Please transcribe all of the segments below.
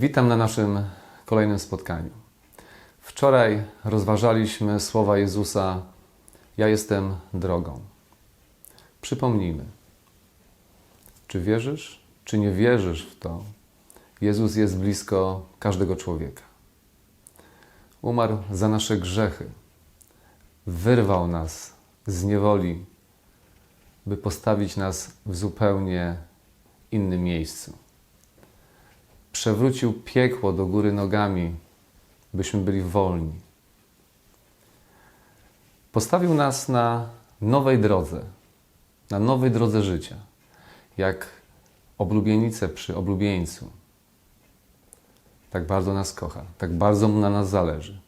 Witam na naszym kolejnym spotkaniu. Wczoraj rozważaliśmy słowa Jezusa: Ja jestem drogą. Przypomnijmy, czy wierzysz, czy nie wierzysz w to, Jezus jest blisko każdego człowieka. Umarł za nasze grzechy, wyrwał nas z niewoli, by postawić nas w zupełnie innym miejscu. Przewrócił piekło do góry nogami, byśmy byli wolni. Postawił nas na nowej drodze, na nowej drodze życia, jak oblubienicę przy oblubieńcu. Tak bardzo nas kocha, tak bardzo mu na nas zależy.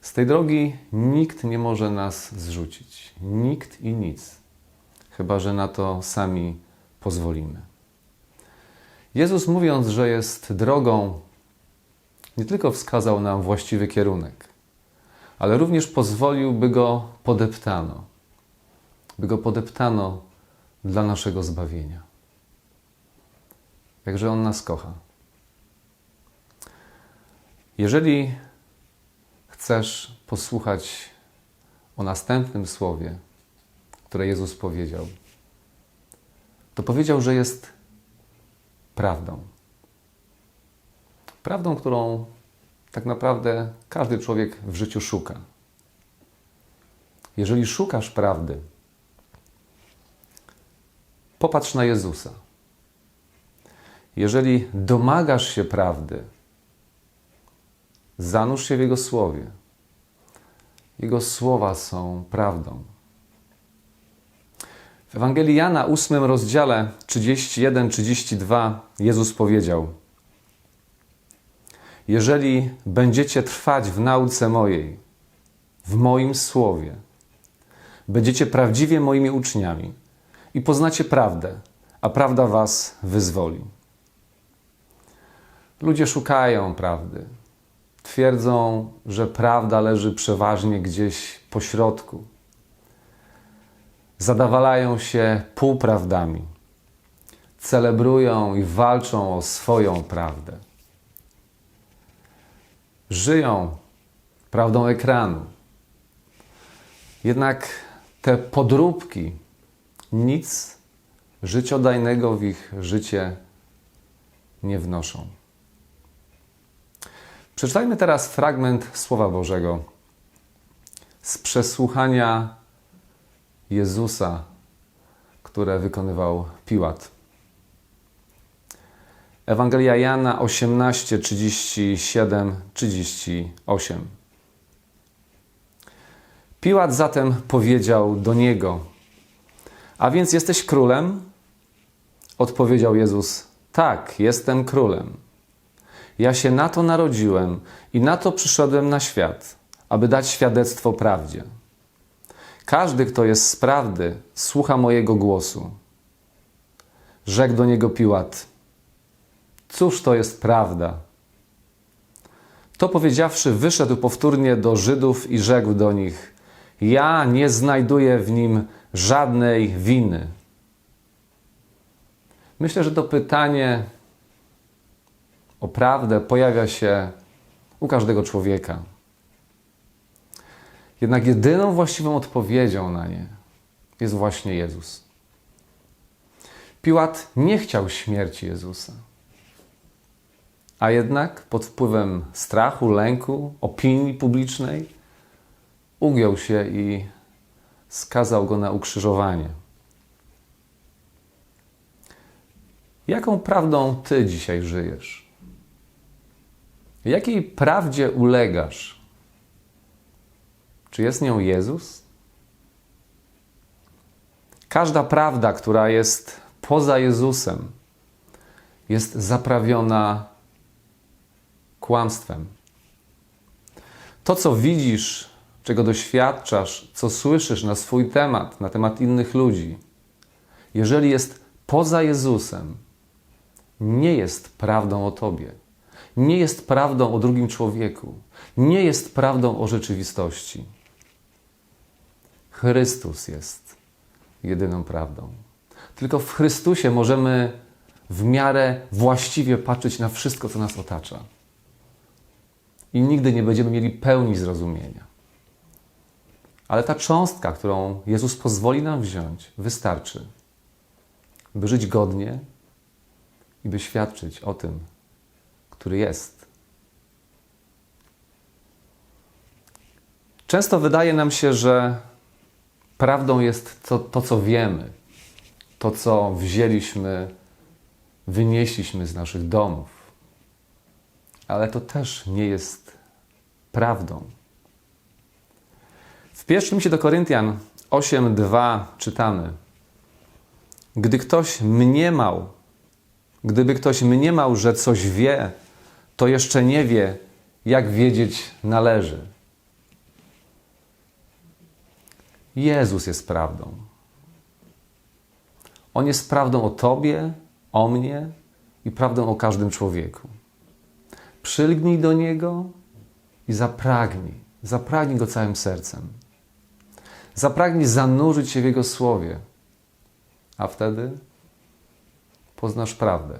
Z tej drogi nikt nie może nas zrzucić. Nikt i nic. Chyba, że na to sami pozwolimy. Jezus, mówiąc, że jest drogą, nie tylko wskazał nam właściwy kierunek, ale również pozwolił, by go podeptano. By go podeptano dla naszego zbawienia. Jakże On nas kocha. Jeżeli chcesz posłuchać o następnym słowie, które Jezus powiedział, to powiedział, że jest prawdą. Prawdą, którą tak naprawdę każdy człowiek w życiu szuka. Jeżeli szukasz prawdy, popatrz na Jezusa. Jeżeli domagasz się prawdy, zanurz się w Jego słowie. Jego słowa są prawdą. W Ewangelii Jana, 8 rozdziale 31-32 Jezus powiedział: Jeżeli będziecie trwać w nauce mojej, w moim słowie, będziecie prawdziwie moimi uczniami i poznacie prawdę, a prawda was wyzwoli. Ludzie szukają prawdy. Twierdzą, że prawda leży przeważnie gdzieś po środku zadawalają się półprawdami, celebrują i walczą o swoją prawdę. Żyją prawdą ekranu. Jednak te podróbki nic życiodajnego w ich życie nie wnoszą. Przeczytajmy teraz fragment Słowa Bożego z przesłuchania Jezusa, które wykonywał Piłat. Ewangelia Jana 18, 37, 38. Piłat zatem powiedział do niego: A więc jesteś królem? Odpowiedział Jezus: Tak, jestem królem. Ja się na to narodziłem i na to przyszedłem na świat, aby dać świadectwo prawdzie. Każdy, kto jest z prawdy, słucha mojego głosu. Rzekł do niego Piłat: Cóż to jest prawda? To powiedziawszy, wyszedł powtórnie do Żydów i rzekł do nich: Ja nie znajduję w nim żadnej winy. Myślę, że to pytanie o prawdę pojawia się u każdego człowieka. Jednak jedyną właściwą odpowiedzią na nie jest właśnie Jezus. Piłat nie chciał śmierci Jezusa. A jednak pod wpływem strachu, lęku, opinii publicznej ugiął się i skazał go na ukrzyżowanie. Jaką prawdą ty dzisiaj żyjesz? Jakiej prawdzie ulegasz? Czy jest nią Jezus? Każda prawda, która jest poza Jezusem, jest zaprawiona kłamstwem. To, co widzisz, czego doświadczasz, co słyszysz na swój temat, na temat innych ludzi, jeżeli jest poza Jezusem, nie jest prawdą o Tobie, nie jest prawdą o drugim człowieku, nie jest prawdą o rzeczywistości. Chrystus jest jedyną prawdą. Tylko w Chrystusie możemy w miarę właściwie patrzeć na wszystko, co nas otacza. I nigdy nie będziemy mieli pełni zrozumienia. Ale ta cząstka, którą Jezus pozwoli nam wziąć, wystarczy, by żyć godnie i by świadczyć o tym, który jest. Często wydaje nam się, że prawdą jest to, to, co wiemy, to, co wzięliśmy, wynieśliśmy z naszych domów. Ale to też nie jest prawdą. W pierwszym liście do Koryntian 8:2 czytamy: Gdy ktoś mniemał, gdyby ktoś mniemał, że coś wie, to jeszcze nie wie, jak wiedzieć należy. Jezus jest prawdą. On jest prawdą o Tobie, o mnie i prawdą o każdym człowieku. Przylgnij do Niego i zapragnij, zapragnij Go całym sercem. Zapragnij zanurzyć się w Jego Słowie, a wtedy poznasz prawdę.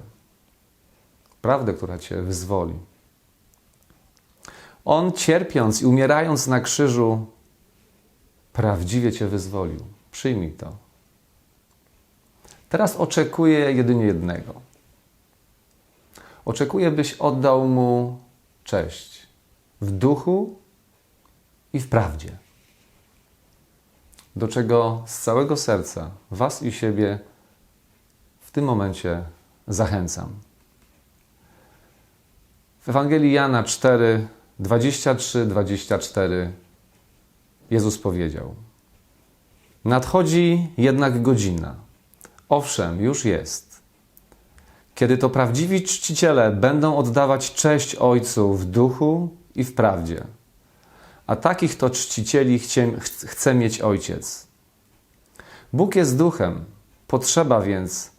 Prawdę, która Cię wyzwoli. On cierpiąc i umierając na krzyżu, prawdziwie Cię wyzwolił. Przyjmij to. Teraz oczekuję jedynie jednego. Oczekuję, byś oddał mu cześć w duchu i w prawdzie. Do czego z całego serca Was i siebie w tym momencie zachęcam. W Ewangelii Jana 4, 23-24 Jezus powiedział: Nadchodzi jednak godzina, owszem, już jest, kiedy to prawdziwi czciciele będą oddawać cześć Ojcu w duchu i w prawdzie. A takich to czcicieli chcie, chce mieć Ojciec. Bóg jest duchem, potrzeba więc,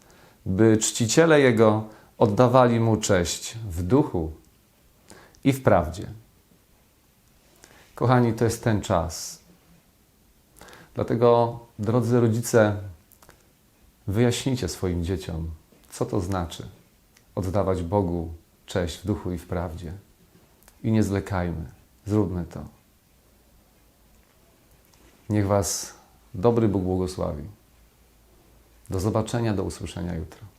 by czciciele Jego oddawali Mu cześć w duchu i w prawdzie. Kochani, to jest ten czas. Dlatego, drodzy rodzice, wyjaśnijcie swoim dzieciom, co to znaczy oddawać Bogu cześć w duchu i w prawdzie. I nie zwlekajmy, zróbmy to. Niech Was dobry Bóg błogosławi. Do zobaczenia, do usłyszenia jutro.